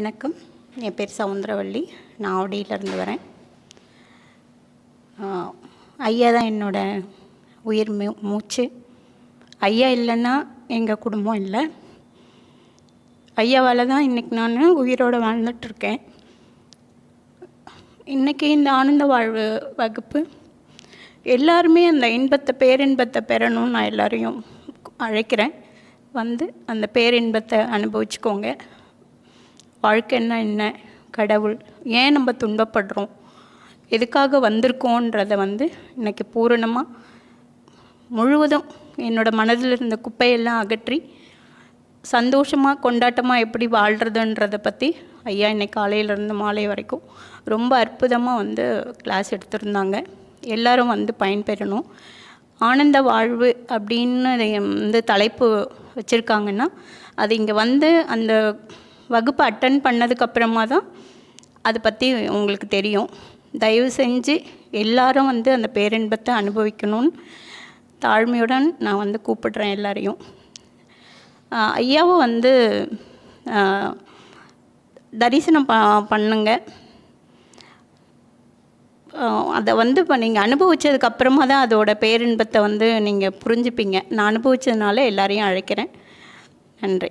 வணக்கம். என் பேர் சவுந்தரவள்ளி. நான் ஆவடியிலேருந்து வரேன். ஐயா தான் என்னோடய உயிர் மூ மூச்சு. ஐயா இல்லைன்னா எங்கள் குடும்பம் இல்லை. ஐயாவால் தான் இன்றைக்கி நான் உயிரோடு வாழ்ந்துட்டுருக்கேன். இன்றைக்கி இந்த ஆனந்த வாழ்வு வகுப்பு எல்லாருமே அந்த இன்பத்தை பேரின்பத்தை பெறணும்னு நான் எல்லாரையும் அழைக்கிறேன். வந்து அந்த பேரின்பத்தை அனுபவிச்சுக்கோங்க. வாழ்க்கைன்னா என்ன கடவுள்? ஏன் நம்ம துன்பப்படுறோம்? எதுக்காக வந்திருக்கோன்றதை வந்து இன்றைக்கி பூரணமாக முழுவதும் என்னோடய மனதில் இருந்த குப்பையெல்லாம் அகற்றி சந்தோஷமாக கொண்டாட்டமாக எப்படி வாழ்கிறதுன்றதை பற்றி ஐயா இன்னைக்கு காலையிலேருந்து மாலை வரைக்கும் ரொம்ப அற்புதமாக வந்து கிளாஸ் எடுத்திருந்தாங்க. எல்லாரும் வந்து பயன்பெறணும். ஆனந்த வாழ்வு அப்படின்னு அதை வந்து தலைப்பு வச்சுருக்காங்கன்னா அது இங்கே வந்து அந்த வகுப்பு அட்டன் பண்ணதுக்கப்புறமா தான் அதை பற்றி உங்களுக்கு தெரியும். தயவு செஞ்சு எல்லாரும் வந்து அந்த பேரின்பத்தை அனுபவிக்கணும்னு தாழ்மையுடன் நான் வந்து கூப்பிடுறேன் எல்லாரையும். ஐயாவும் வந்து தரிசனம் ப பண்ணுங்க. அதை வந்து இப்போ நீங்கள் அனுபவித்ததுக்கப்புறமா தான் அதோட பேரின்பத்தை வந்து நீங்கள் புரிஞ்சுப்பீங்க. நான் அனுபவித்ததுனால எல்லாரையும் அழைக்கிறேன். நன்றி.